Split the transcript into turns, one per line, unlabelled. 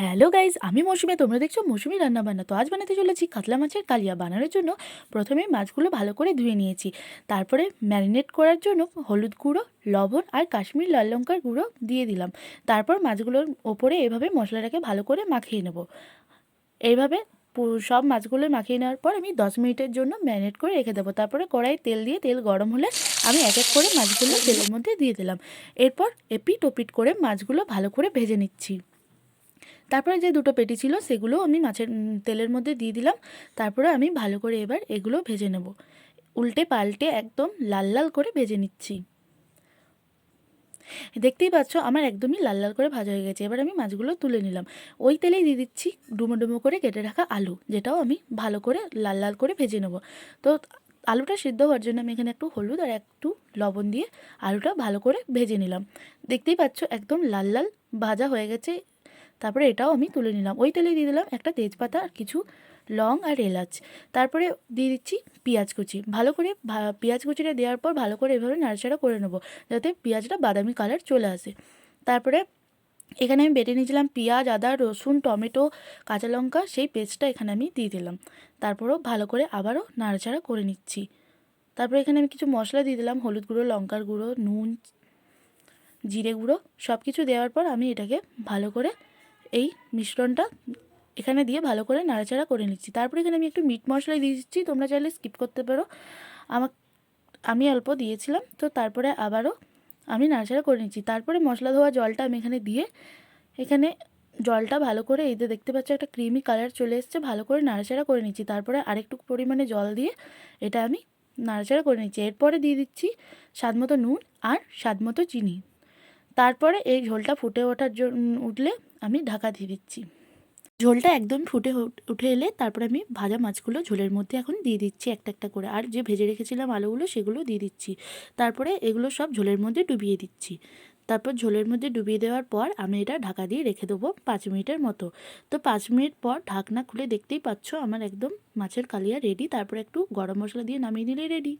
Hello guys আমি মৌসুমি, তোমরা দেখছ মৌসুমি রান্নাবান্না। তো আজ বানাতে চলেছি কাতলা মাছের কালিয়া। বানানোর জন্য প্রথমে মাছগুলো ভালো করে ধুয়ে নিয়েছি। তারপরে ম্যারিনেট করার জন্য হলুদ গুঁড়ো, লবণ আর কাশ্মীর লাল লঙ্কার গুঁড়ো দিয়ে দিলাম। তারপর মাছগুলোর ওপরে এভাবে মশলাটাকে ভালো করে মাখিয়ে নেব। এইভাবে সব মাছগুলো মাখিয়ে নেওয়ার পর আমি দশ মিনিটের জন্য ম্যারিনেট করে রেখে দেবো। তারপরে কড়াই তেল দিয়ে, তেল গরম হলে আমি এক এক করে মাছগুলো তেলের মধ্যে দিয়ে দিলাম। এরপর এপিট ওপিট করে মাছগুলো ভালো করে ভেজে নিচ্ছি। তারপরে যে দুটো পেটি ছিল সেগুলো আমি মাছের তেলের মধ্যে দিয়ে দিলাম। তারপরে আমি ভালো করে এবার এগুলো ভেজে নেব। উল্টে পাল্টে একদম লাল লাল করে ভেজে নিচ্ছি। দেখতেই পাচ্ছ আমার একদমই লাল লাল করে ভাজা হয়ে গেছে। এবার আমি মাছগুলো তুলে নিলাম। ওই তেলেই দিয়ে দিচ্ছি ডুমো ডুমো করে কেটে রাখা আলু, যেটাও আমি ভালো করে লাল লাল করে ভেজে নেব। তো আলুটা সিদ্ধ হওয়ার জন্য আমি এখানে একটু হলুদ আর একটু লবণ দিয়ে আলুটা ভালো করে ভেজে নিলাম। দেখতেই পাচ্ছ একদম লাল লাল ভাজা হয়ে গেছে। তারপরে এটাও আমি তুলে নিলাম। ওই তেলে দিয়ে দিলাম একটা তেজপাতা আর কিছু লং আর এলাচ। তারপরে দিয়ে দিচ্ছি পেঁয়াজ কুচি। ভালো করে পেঁয়াজ কুচিটা দেওয়ার পর ভালো করে এভাবে নাড়াচাড়া করে নেব, যাতে পেঁয়াজটা বাদামি কালার চলে আসে। তারপরে এখানে আমি বেটে নিয়েছিলাম পেঁয়াজ, আদা, রসুন, টমেটো, কাঁচা লঙ্কা, সেই পেস্টটা এখানে আমি দিয়ে দিলাম। তারপরেও ভালো করে আবারও নাড়াচাড়া করে নিচ্ছি। তারপরে এখানে আমি কিছু মশলা দিয়ে দিলাম, হলুদ গুঁড়ো, লঙ্কার গুঁড়ো, নুন, জিরে গুঁড়ো সব কিছু দেওয়ার পর আমি এটাকে ভালো করে এই মিশ্রণটা এখানে দিয়ে ভালো করে নাড়াচাড়া করে নিচ্ছি। তারপরে এখানে আমি একটু মিট মশলা দিয়ে দিচ্ছি, তোমরা চাইলে স্কিপ করতে পারো। আমার আমি অল্প দিয়েছিলাম, তো তারপরে আবারও আমি নাড়াচাড়া করে নিচ্ছি। তারপরে মশলা ধোয়া জলটা আমি এখানে দিয়ে এখানে জলটা ভালো করে এই যে দেখতে পাচ্ছ একটা ক্রিমি কালার চলে এসছে, ভালো করে নাড়াচাড়া করে নিচ্ছি। তারপরে আরেকটু পরিমাণে জল দিয়ে এটা আমি নাড়াচাড়া করে নিচ্ছি। এরপরে দিয়ে দিচ্ছি স্বাদ মতো নুন আর স্বাদ মতো চিনি। তারপরে এই ঝোলটা ফুটে ওঠার জন্য উঠলে আমি ঢাকা দিয়ে দিচ্ছি। ঝোলটা একদম ফুটে উঠে এলে তারপরে আমি ভাজা মাছগুলো ঝোলের মধ্যে এখন দিয়ে দিচ্ছি একটা একটা করে। আর যে ভেজে রেখেছিলাম আলুগুলো সেগুলো দিয়ে দিচ্ছি। তারপরে এগুলো সব ঝোলের মধ্যে ডুবিয়ে দিচ্ছি। তারপর ঝোলের মধ্যে ডুবিয়ে দেওয়ার পর আমি এটা ঢাকা দিয়ে রেখে দেবো পাঁচ মিনিটের মতো। তো পাঁচ মিনিট পর ঢাকনা খুলে দেখতেই পাচ্ছ আমার একদম মাছের কালিয়া রেডি তারপর একটু গরম মশলা দিয়ে নামিয়ে নিলেই রেডি